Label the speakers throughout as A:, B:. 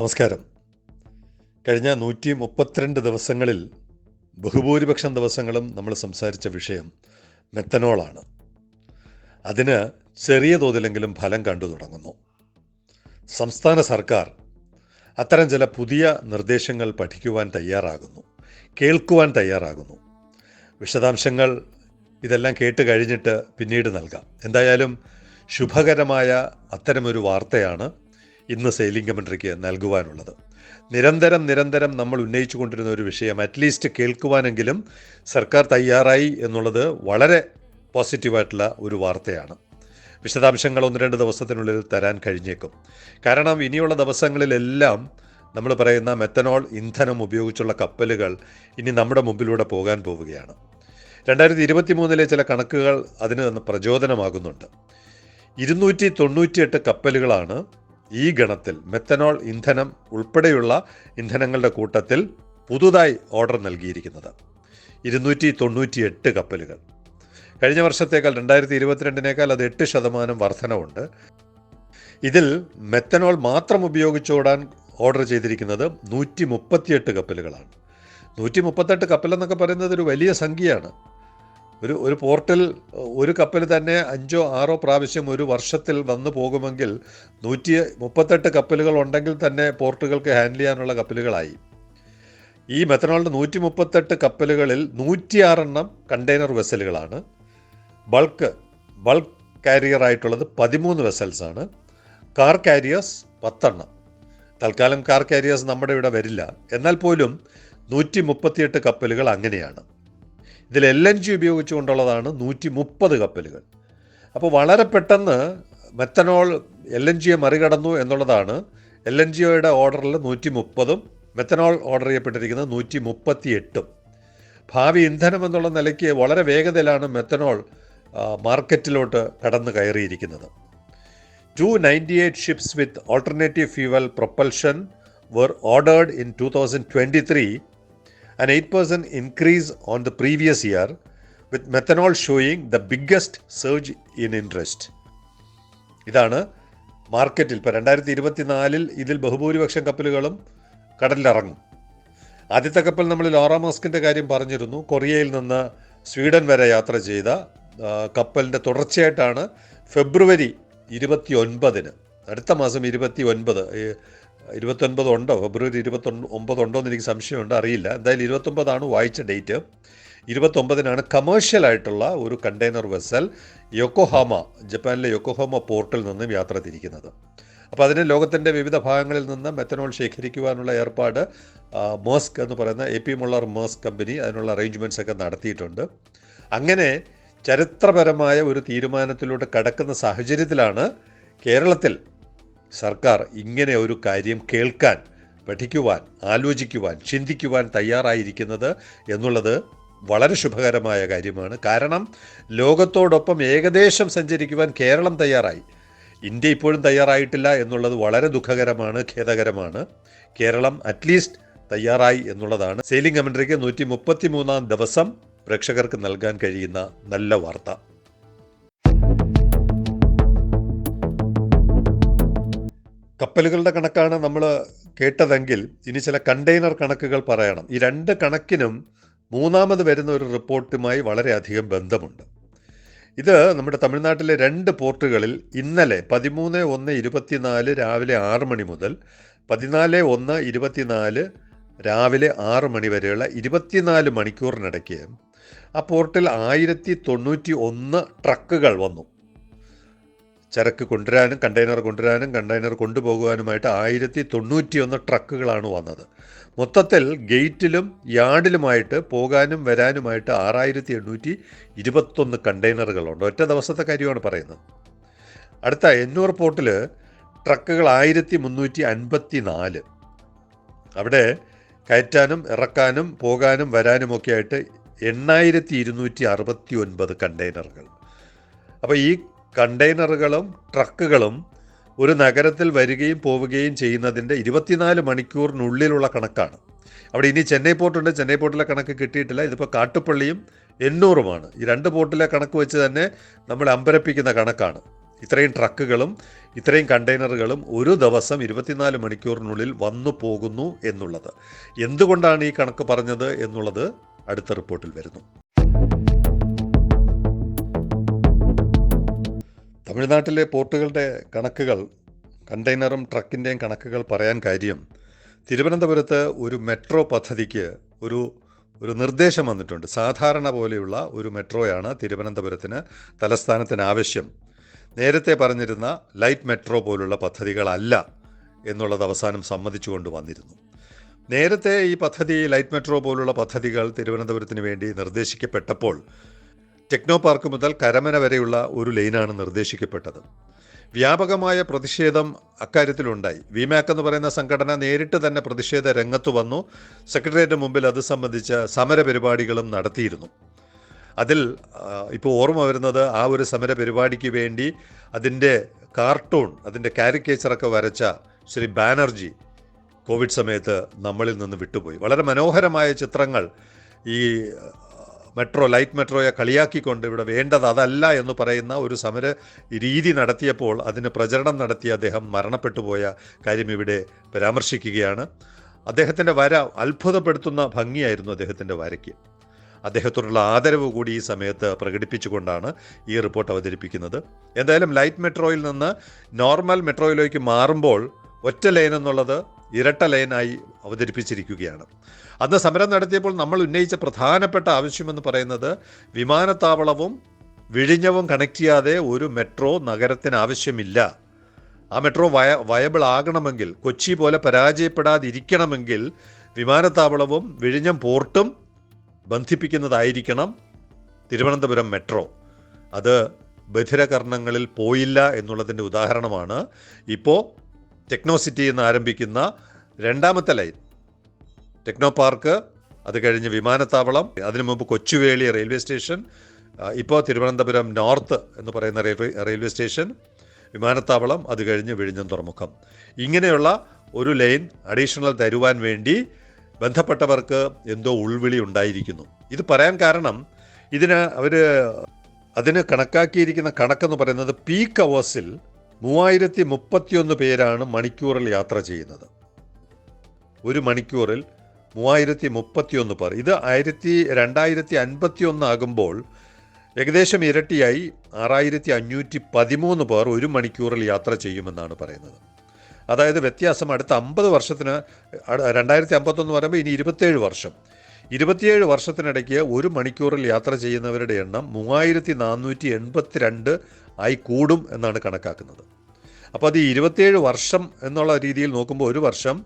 A: നമസ്കാരം. കഴിഞ്ഞ നൂറ്റി മുപ്പത്തിരണ്ട് ദിവസങ്ങളിൽ ബഹുഭൂരിപക്ഷം ദിവസങ്ങളും നമ്മൾ സംസാരിച്ച വിഷയം മെത്തനോളാണ്. അതിന് ചെറിയ തോതിലെങ്കിലും ഫലം കണ്ടു തുടങ്ങുന്നു. സംസ്ഥാന സർക്കാർ അത്തരം ചില പുതിയ നിർദ്ദേശങ്ങൾ പഠിക്കുവാൻ തയ്യാറാകുന്നു കേൾക്കുവാൻ തയ്യാറാകുന്നു. വിശദാംശങ്ങൾ ഇതെല്ലാം കേട്ട് കഴിഞ്ഞിട്ട് പിന്നീട് നൽകാം. എന്തായാലും ശുഭകരമായ അത്തരമൊരു വാർത്തയാണ് ഇന്ന് സെയിലിംഗ് കമൻട്രിക്ക് നൽകുവാനുള്ളത്. നിരന്തരം നിരന്തരം നമ്മൾ ഉന്നയിച്ചു കൊണ്ടിരുന്ന ഒരു വിഷയം അറ്റ്ലീസ്റ്റ് കേൾക്കുവാനെങ്കിലും സർക്കാർ തയ്യാറായി എന്നുള്ളത് വളരെ പോസിറ്റീവായിട്ടുള്ള ഒരു വാർത്തയാണ്. വിശദാംശങ്ങൾ ഒന്ന് രണ്ട് ദിവസത്തിനുള്ളിൽ തരാൻ കഴിഞ്ഞേക്കും. കാരണം ഇനിയുള്ള ദിവസങ്ങളിലെല്ലാം നമ്മൾ പറയുന്ന മെത്തനോൾ ഇന്ധനം ഉപയോഗിച്ചുള്ള കപ്പലുകൾ ഇനി നമ്മുടെ മുമ്പിലൂടെ പോകാൻ പോവുകയാണ്. രണ്ടായിരത്തി ഇരുപത്തി മൂന്നിലെ ചില കണക്കുകൾ അതിന് പ്രചോദനമാകുന്നുണ്ട്. ഇരുന്നൂറ്റി തൊണ്ണൂറ്റിയെട്ട് കപ്പലുകളാണ് ഈ ഗണത്തിൽ മെത്തനോൾ ഇന്ധനം ഉൾപ്പെടെയുള്ള ഇന്ധനങ്ങളുടെ കൂട്ടത്തിൽ പുതുതായി ഓർഡർ നൽകിയിരിക്കുന്നത്. ഇരുന്നൂറ്റി തൊണ്ണൂറ്റി എട്ട് കപ്പലുകൾ. കഴിഞ്ഞ വർഷത്തേക്കാൾ രണ്ടായിരത്തി ഇരുപത്തിരണ്ടിനേക്കാൾ അത് എട്ട് ശതമാനം വർധനവുണ്ട്. ഇതിൽ മെത്തനോൾ മാത്രം ഉപയോഗിച്ചോടാൻ ഓർഡർ ചെയ്തിരിക്കുന്നത് നൂറ്റി മുപ്പത്തിയെട്ട് കപ്പലുകളാണ്. നൂറ്റി മുപ്പത്തെട്ട് കപ്പലെന്നൊക്കെ പറയുന്നത് ഒരു വലിയ സംഖ്യയാണ്. ഒരു ഒരു പോർട്ടിൽ ഒരു കപ്പൽ തന്നെ അഞ്ചോ ആറോ പ്രാവശ്യം ഒരു വർഷത്തിൽ വന്നു പോകുമെങ്കിൽ നൂറ്റി മുപ്പത്തെട്ട് കപ്പലുകൾ ഉണ്ടെങ്കിൽ തന്നെ പോർട്ടുകൾക്ക് ഹാൻഡിൽ ചെയ്യാനുള്ള കപ്പലുകളായി. ഈ മെത്തനോളിന്റെ നൂറ്റി മുപ്പത്തെട്ട് കപ്പലുകളിൽ നൂറ്റിയാറെണ്ണം കണ്ടെയ്നർ വെസലുകളാണ്. ബൾക്ക് ബൾക്ക് കാരിയർ ആയിട്ടുള്ളത് പതിമൂന്ന് വെസൽസാണ് കാർ കാരിയേഴ്സ് പത്തെണ്ണം. തൽക്കാലം കാർ കാരിയേഴ്സ് നമ്മുടെ ഇവിടെ വരില്ല. എന്നാൽ പോലും നൂറ്റി മുപ്പത്തിയെട്ട് കപ്പലുകൾ അങ്ങനെയാണ്. ഇതിൽ എൽ എൻ ജി ഉപയോഗിച്ചുകൊണ്ടുള്ളതാണ് നൂറ്റി മുപ്പത് കപ്പലുകൾ. അപ്പോൾ വളരെ പെട്ടെന്ന് മെത്തനോൾ എൽ എൻ ജിയെ മറികടന്നു എന്നുള്ളതാണ് എൽ എൻ ജിയുടെ ഓർഡറിൽ നൂറ്റി മുപ്പതും മെത്തനോൾ ഓർഡർ ചെയ്യപ്പെട്ടിരിക്കുന്നത് നൂറ്റി മുപ്പത്തി എട്ടും ഭാവി ഇന്ധനം എന്നുള്ള നിലയ്ക്ക് വളരെ വേഗതയിലാണ് മെത്തനോൾ മാർക്കറ്റിലോട്ട് കടന്നു കയറിയിരിക്കുന്നത്. Two ninety eight ships with alternative fuel propulsion were ordered in two thousand twenty 2023 an 8% increase on the previous year with methanol showing the biggest surge in interest. ഇതാണ് മാർക്കറ്റിൽ ഇപ്പോൾ രണ്ടായിരത്തി ഇരുപത്തിനാലിൽ ഇതിൽ ബഹുഭൂരിപക്ഷം കപ്പലുകളും കടലിലിറങ്ങും. ആദ്യത്തെ കപ്പൽ നമ്മൾ ലോറ മാസ്കിന്റെ കാര്യം പറഞ്ഞിരുന്നു. കൊറിയയിൽ നിന്ന് സ്വീഡൻ വരെ യാത്ര ചെയ്ത കപ്പലിന്റെ തുടർച്ചയായിട്ടാണ് ഫെബ്രുവരി ഇരുപത്തി ഒൻപതിന് അടുത്ത മാസം ഇരുപത്തി ഒൻപത് ഇരുപത്തൊൻപത് ഉണ്ടോ ഫെബ്രുവരി ഇരുപത്തി ഒമ്പത് ഉണ്ടോ എന്ന് എനിക്ക് സംശയമുണ്ട് അറിയില്ല. എന്തായാലും ഇരുപത്തൊമ്പതാണ് വായിച്ച ഡേറ്റ്. ഇരുപത്തൊമ്പതിനാണ് കമേഴ്ഷ്യൽ ആയിട്ടുള്ള ഒരു കണ്ടെയ്നർ വെസൽ യൊക്കോഹാമ ജപ്പാനിലെ യൊക്കോഹാമ പോർട്ടിൽ നിന്നും യാത്ര തിരിക്കുന്നത്. അപ്പോൾ അതിന് ലോകത്തിന്റെ വിവിധ ഭാഗങ്ങളിൽ നിന്ന് മെത്തനോൾ ശേഖരിക്കുവാനുള്ള ഏർപ്പാട് മോസ്ക് മേസ്ക് എന്ന് പറയുന്ന A P Moller Maersk company അതിനുള്ള അറേഞ്ച്മെന്റ്സ് ഒക്കെ നടത്തിയിട്ടുണ്ട്. അങ്ങനെ ചരിത്രപരമായ ഒരു തീരുമാനത്തിലൂടെ കടക്കുന്ന സാഹചര്യത്തിലാണ് കേരളത്തിൽ സർക്കാർ ഇങ്ങനെ ഒരു കാര്യം കേൾക്കാൻ പഠിക്കുവാൻ ആലോചിക്കുവാൻ ചിന്തിക്കുവാൻ തയ്യാറായിരിക്കുന്നത് എന്നുള്ളത് വളരെ ശുഭകരമായ കാര്യമാണ്. കാരണം ലോകത്തോടൊപ്പം ഏകദേശം സഞ്ചരിക്കുവാൻ കേരളം തയ്യാറായി. ഇന്ത്യ ഇപ്പോഴും തയ്യാറായിട്ടില്ല എന്നുള്ളത് വളരെ ദുഃഖകരമാണ് ഖേദകരമാണ്. കേരളം അറ്റ്ലീസ്റ്റ് തയ്യാറായി എന്നുള്ളതാണ്. സെയിലിംഗ് കമൻട്രിക്ക് നൂറ്റി മുപ്പത്തി മൂന്നാം ദിവസം പ്രേക്ഷകർക്ക് നൽകാൻ കഴിയുന്ന നല്ല വാർത്ത. കപ്പലുകളുടെ കണക്കാണ് നമ്മൾ കേട്ടതെങ്കിൽ ഇനി ചില കണ്ടെയ്നർ കണക്കുകൾ പറയണം. ഈ രണ്ട് കണക്കിനും മൂന്നാമത് വരുന്ന ഒരു റിപ്പോർട്ടുമായി വളരെയധികം ബന്ധമുണ്ട്. ഇത് നമ്മുടെ തമിഴ്നാട്ടിലെ രണ്ട് പോർട്ടുകളിൽ ഇന്നലെ പതിമൂന്ന് ഒന്ന് ഇരുപത്തിനാല് രാവിലെ ആറ് മണി മുതൽ പതിനാല് ഒന്ന് ഇരുപത്തിനാല് രാവിലെ ആറ് മണി വരെയുള്ള ഇരുപത്തിനാല് മണിക്കൂറിനിടയ്ക്ക് ആ പോർട്ടിൽ ആയിരത്തി തൊണ്ണൂറ്റി ഒന്ന് ട്രക്കുകൾ വന്നു. ചരക്ക് കൊണ്ടുവരാനും കണ്ടെയ്നർ കൊണ്ടുവരാനും കണ്ടെയ്നർ കൊണ്ടുപോകുവാനുമായിട്ട് ആയിരത്തി തൊണ്ണൂറ്റിയൊന്ന് ട്രക്കുകളാണ് വന്നത്. മൊത്തത്തിൽ ഗേറ്റിലും യാർഡിലുമായിട്ട് പോകാനും വരാനുമായിട്ട് ആറായിരത്തി എണ്ണൂറ്റി ഇരുപത്തൊന്ന് കണ്ടെയ്നറുകളുണ്ട്. ഒറ്റ ദിവസത്തെ കാര്യമാണ് പറയുന്നത്. അടുത്ത എന്നൂർ പോർട്ടിൽ ട്രക്കുകൾ ആയിരത്തി മുന്നൂറ്റി അൻപത്തി നാല് അവിടെ കയറ്റാനും ഇറക്കാനും പോകാനും വരാനുമൊക്കെ ആയിട്ട് എണ്ണായിരത്തി ഇരുന്നൂറ്റി അറുപത്തി ഒൻപത് കണ്ടെയ്നറുകൾ. അപ്പോൾ ഈ കണ്ടെയ്നറുകളും ട്രക്കുകളും ഒരു നഗരത്തിൽ വരികയും പോവുകയും ചെയ്യുന്നതിന്റെ ഇരുപത്തിനാല് മണിക്കൂറിനുള്ളിലുള്ള കണക്കാണ്. അവിടെ ഇനി ചെന്നൈ പോർട്ടുണ്ട്. ചെന്നൈ പോർട്ടിലെ കണക്ക് കിട്ടിയിട്ടില്ല. ഇതിപ്പോൾ കാട്ടുപള്ളിയും എണ്ണൂറുമാണ്. ഈ രണ്ട് പോർട്ടിലെ കണക്ക് വെച്ച് തന്നെ നമ്മൾ അമ്പരപ്പിക്കുന്ന കണക്കാണ്. ഇത്രയും ട്രക്കുകളും ഇത്രയും കണ്ടെയ്നറുകളും ഒരു ദിവസം ഇരുപത്തിനാല് മണിക്കൂറിനുള്ളിൽ വന്നു പോകുന്നു എന്നുള്ളത്. എന്തുകൊണ്ടാണ് ഈ കണക്ക് പറഞ്ഞത് എന്നുള്ളത് അടുത്ത റിപ്പോർട്ടിൽ വരുന്നു. തമിഴ്നാട്ടിലെ പോർട്ടുകളുടെ കണക്കുകൾ കണ്ടെയ്നറും ട്രക്കിന്റെയും കണക്കുകൾ പറയാൻ കാര്യം തിരുവനന്തപുരത്ത് ഒരു മെട്രോ പദ്ധതിക്ക് ഒരു ഒരു നിർദ്ദേശം വന്നിട്ടുണ്ട്. സാധാരണ പോലെയുള്ള ഒരു മെട്രോയാണ് തിരുവനന്തപുരത്തിന് തലസ്ഥാനത്തിന് ആവശ്യം. നേരത്തെ പറഞ്ഞിരുന്ന ലൈറ്റ് മെട്രോ പോലുള്ള പദ്ധതികളല്ല എന്നുള്ളത് അവസാനം സമ്മതിച്ചുകൊണ്ട് വന്നിരുന്നു. നേരത്തെ ഈ പദ്ധതി ലൈറ്റ് മെട്രോ പോലുള്ള പദ്ധതികൾ തിരുവനന്തപുരത്തിന് വേണ്ടി നിർദ്ദേശിക്കപ്പെട്ടപ്പോൾ ടെക്നോ പാർക്ക് മുതൽ കരമന വരെയുള്ള ഒരു ലൈനാണ് നിർദ്ദേശിക്കപ്പെട്ടത്. വ്യാപകമായ പ്രതിഷേധം അക്കാര്യത്തിലുണ്ടായി. വിമാക് എന്ന് പറയുന്ന സംഘടന നേരിട്ട് തന്നെ പ്രതിഷേധ രംഗത്ത് വന്നു. സെക്രട്ടേറിയറ്റ് മുമ്പിൽ അത് സംബന്ധിച്ച സമര പരിപാടികളും നടത്തിയിരുന്നു. അതിൽ ഇപ്പോൾ ഓർമ്മ വരുന്നത് ആ ഒരു സമര പരിപാടിക്ക് വേണ്ടി അതിന്റെ കാർട്ടൂൺ അതിന്റെ കാരിക്കേച്ചറൊക്കെ വരച്ച ശ്രീ ബാനർജി കോവിഡ് സമയത്ത് നമ്മളിൽ നിന്ന് വിട്ടുപോയി. വളരെ മനോഹരമായ ചിത്രങ്ങൾ ഈ മെട്രോ ലൈറ്റ് മെട്രോയെ കളിയാക്കിക്കൊണ്ട് ഇവിടെ വേണ്ടത് അതല്ല എന്ന് പറയുന്ന ഒരു സമര രീതി നടത്തിയപ്പോൾ അതിന് പ്രചരണം നടത്തിയ അദ്ദേഹം മരണപ്പെട്ടു പോയ കാര്യം ഇവിടെ പരാമർശിക്കുകയാണ്. അദ്ദേഹത്തിന്റെ വര അത്ഭുതപ്പെടുത്തുന്ന ഭംഗിയായിരുന്നു അദ്ദേഹത്തിന്റെ വരയ്ക്ക്. അദ്ദേഹത്തോടുള്ള ആദരവ് കൂടി ഈ സമയത്ത് പ്രകടിപ്പിച്ചുകൊണ്ടാണ് ഈ റിപ്പോർട്ട് അവതരിപ്പിക്കുന്നത്. എന്തായാലും ലൈറ്റ് മെട്രോയിൽ നിന്ന് നോർമൽ മെട്രോയിലേക്ക് മാറുമ്പോൾ ഒറ്റ ലൈൻ എന്നുള്ളത് ഇരട്ട ലൈനായി അവതരിപ്പിച്ചിരിക്കുകയാണ്. അന്ന് സമരം നടത്തിയപ്പോൾ നമ്മൾ ഉന്നയിച്ച പ്രധാനപ്പെട്ട ആവശ്യമെന്ന് പറയുന്നത് വിമാനത്താവളവും വിഴിഞ്ഞവും കണക്ട് ചെയ്യാതെ ഒരു മെട്രോ നഗരത്തിന് ആവശ്യമില്ല. ആ മെട്രോ വയ വയബിൾ ആകണമെങ്കിൽ കൊച്ചി പോലെ പരാജയപ്പെടാതിരിക്കണമെങ്കിൽ വിമാനത്താവളവും വിഴിഞ്ഞം പോർട്ടും ബന്ധിപ്പിക്കുന്നതായിരിക്കണം തിരുവനന്തപുരം മെട്രോ. അത് ബധിരകർണങ്ങളിൽ പോയില്ല എന്നുള്ളതിന്റെ ഉദാഹരണമാണ്. ഇപ്പോൾ ടെക്നോ സിറ്റി എന്ന് ആരംഭിക്കുന്ന രണ്ടാമത്തെ ലൈൻ. ടെക്നോ പാർക്ക് അത് കഴിഞ്ഞ് വിമാനത്താവളം അതിനു മുമ്പ് കൊച്ചുവേളി റെയിൽവേ സ്റ്റേഷൻ ഇപ്പോൾ തിരുവനന്തപുരം നോർത്ത് എന്ന് പറയുന്ന റെയിൽവേ റെയിൽവേ സ്റ്റേഷൻ വിമാനത്താവളം അത് കഴിഞ്ഞ് വിഴിഞ്ഞം തുറമുഖം. ഇങ്ങനെയുള്ള ഒരു ലൈൻ അഡീഷണൽ തരുവാൻ വേണ്ടി ബന്ധപ്പെട്ടവർക്ക് എന്തോ ഉൾവിളി ഉണ്ടായിരിക്കുന്നു. ഇത് പറയാൻ കാരണം ഇതിന് അവർ അതിന് കണക്കാക്കിയിരിക്കുന്ന കണക്കെന്ന് പറയുന്നത് പീക്ക് അവേഴ്സിൽ മൂവായിരത്തി മുപ്പത്തിയൊന്ന് പേരാണ് മണിക്കൂറിൽ യാത്ര ചെയ്യുന്നത്. ഒരു മണിക്കൂറിൽ മൂവായിരത്തി മുപ്പത്തിയൊന്ന് പേർ. ഇത് ആയിരത്തി രണ്ടായിരത്തി അൻപത്തി ഒന്നാകുമ്പോൾ ഏകദേശം ഇരട്ടിയായി ആറായിരത്തി അഞ്ഞൂറ്റി പതിമൂന്ന് പേർ ഒരു മണിക്കൂറിൽ യാത്ര ചെയ്യുമെന്നാണ് പറയുന്നത്. അതായത് വ്യത്യാസം അടുത്ത അമ്പത് വർഷത്തിന് രണ്ടായിരത്തി അമ്പത്തൊന്ന് പറയുമ്പോൾ ഇനി ഇരുപത്തേഴ് വർഷം. ഇരുപത്തിയേഴ് വർഷത്തിനിടയ്ക്ക് ഒരു മണിക്കൂറിൽ യാത്ര ചെയ്യുന്നവരുടെ എണ്ണം മൂവായിരത്തി നാനൂറ്റി എൺപത്തി രണ്ട് ആയി കൂടും എന്നാണ് കണക്കാക്കുന്നത്. അപ്പോൾ അത് ഇരുപത്തിയേഴ് വർഷം എന്നുള്ള രീതിയിൽ നോക്കുമ്പോൾ ഒരു വർഷം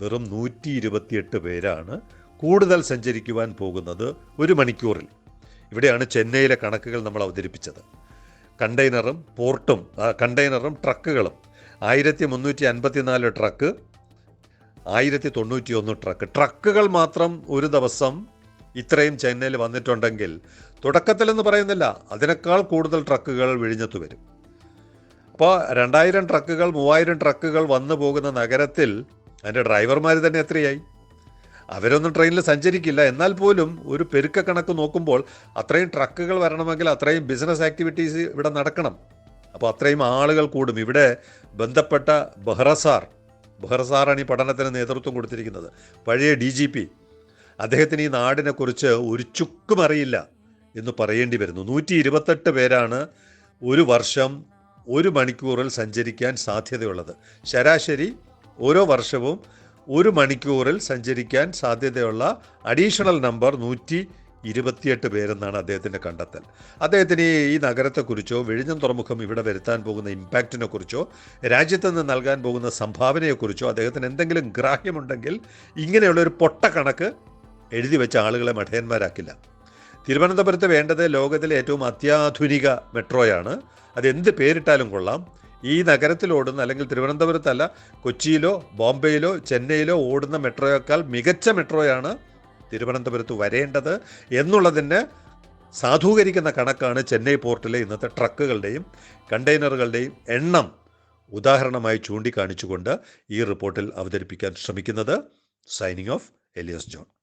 A: വെറും നൂറ്റി ഇരുപത്തിയെട്ട് പേരാണ് കൂടുതൽ സഞ്ചരിക്കുവാൻ പോകുന്നത് ഒരു മണിക്കൂറിൽ. ഇവിടെയാണ് ചെന്നൈയിലെ കണക്കുകൾ നമ്മൾ അവതരിപ്പിച്ചത്. കണ്ടെയ്നറും പോർട്ടും കണ്ടെയ്നറും ട്രക്കുകളും. ആയിരത്തി മുന്നൂറ്റി അൻപത്തിനാല് ട്രക്ക് ആയിരത്തി തൊണ്ണൂറ്റി ഒന്ന് ട്രക്ക്. ട്രക്കുകൾ മാത്രം ഒരു ദിവസം ഇത്രയും ചെന്നൈയിൽ വന്നിട്ടുണ്ടെങ്കിൽ തുടക്കത്തിലെന്ന് പറയുന്നില്ല. അതിനേക്കാൾ കൂടുതൽ ട്രക്കുകൾ വിഴിഞ്ഞത്ത് വരും. അപ്പോൾ രണ്ടായിരം ട്രക്കുകൾ മൂവായിരം ട്രക്കുകൾ വന്നു പോകുന്ന നഗരത്തിൽ അതിന്റെ ഡ്രൈവർമാർ തന്നെ എത്രയായി? അവരൊന്നും ട്രെയിനിൽ സഞ്ചരിക്കില്ല. എന്നാൽ പോലും ഒരു പെരുക്ക കണക്ക് നോക്കുമ്പോൾ അത്രയും ട്രക്കുകൾ വരണമെങ്കിൽ അത്രയും ബിസിനസ് ആക്ടിവിറ്റീസ് ഇവിടെ നടക്കണം. അപ്പോൾ അത്രയും ആളുകൾ കൂടും. ഇവിടെ ബന്ധപ്പെട്ട ബഹ്റസാർ ബഹ്റസാറാണ് ഈ പഠനത്തിന് നേതൃത്വം കൊടുത്തിരിക്കുന്നത്. പഴയ ഡി ജി പി അദ്ദേഹത്തിന് ഈ നാടിനെക്കുറിച്ച് ഒരു ചുക്കും അറിയില്ല എന്ന് പറയേണ്ടി വരുന്നു. നൂറ്റി ഇരുപത്തെട്ട് പേരാണ് ഒരു വർഷം ഒരു മണിക്കൂറിൽ സഞ്ചരിക്കാൻ സാധ്യതയുള്ളത്. ശരാശരി ഓരോ വർഷവും ഒരു മണിക്കൂറിൽ സഞ്ചരിക്കാൻ സാധ്യതയുള്ള അഡീഷണൽ നമ്പർ നൂറ്റി ഇരുപത്തിയെട്ട് പേരെന്നാണ് അദ്ദേഹത്തിന്റെ കണ്ടെത്തൽ. അദ്ദേഹത്തിന് ഈ നഗരത്തെക്കുറിച്ചോ വിഴിഞ്ഞം തുറമുഖം ഇവിടെ വരുത്താൻ പോകുന്ന ഇമ്പാക്റ്റിനെക്കുറിച്ചോ രാജ്യത്ത് നിന്ന് നൽകാൻ പോകുന്ന സംഭാവനയെക്കുറിച്ചോ അദ്ദേഹത്തിന് എന്തെങ്കിലും ഗ്രാഹ്യമുണ്ടെങ്കിൽ ഇങ്ങനെയുള്ള ഒരു പൊട്ട കണക്ക് എഴുതി വെച്ച ആളുകളെ മഠയന്മാരാക്കില്ല. തിരുവനന്തപുരത്ത് വേണ്ടത് ലോകത്തിലെ ഏറ്റവും അത്യാധുനിക മെട്രോയാണ്. അതെന്ത് പേരിട്ടാലും കൊള്ളാം. ഈ നഗരത്തിലോടുന്ന അല്ലെങ്കിൽ തിരുവനന്തപുരത്തല്ല കൊച്ചിയിലോ ബോംബെയിലോ ചെന്നൈയിലോ ഓടുന്ന മെട്രോയേക്കാൾ മികച്ച മെട്രോയാണ് തിരുവനന്തപുരത്ത് വരേണ്ടത് എന്നുള്ളതിന് സാധൂകരിക്കുന്ന കണക്കാണ് ചെന്നൈ പോർട്ടിലെ ഇന്നത്തെ ട്രക്കുകളുടെയും കണ്ടെയ്നറുകളുടെയും എണ്ണം ഉദാഹരണമായി ചൂണ്ടിക്കാണിച്ചുകൊണ്ട് ഈ റിപ്പോർട്ടിൽ അവതരിപ്പിക്കാൻ ശ്രമിക്കുന്നത് സൈനിങ് ഓഫ് എലിയസ് ജോൺ.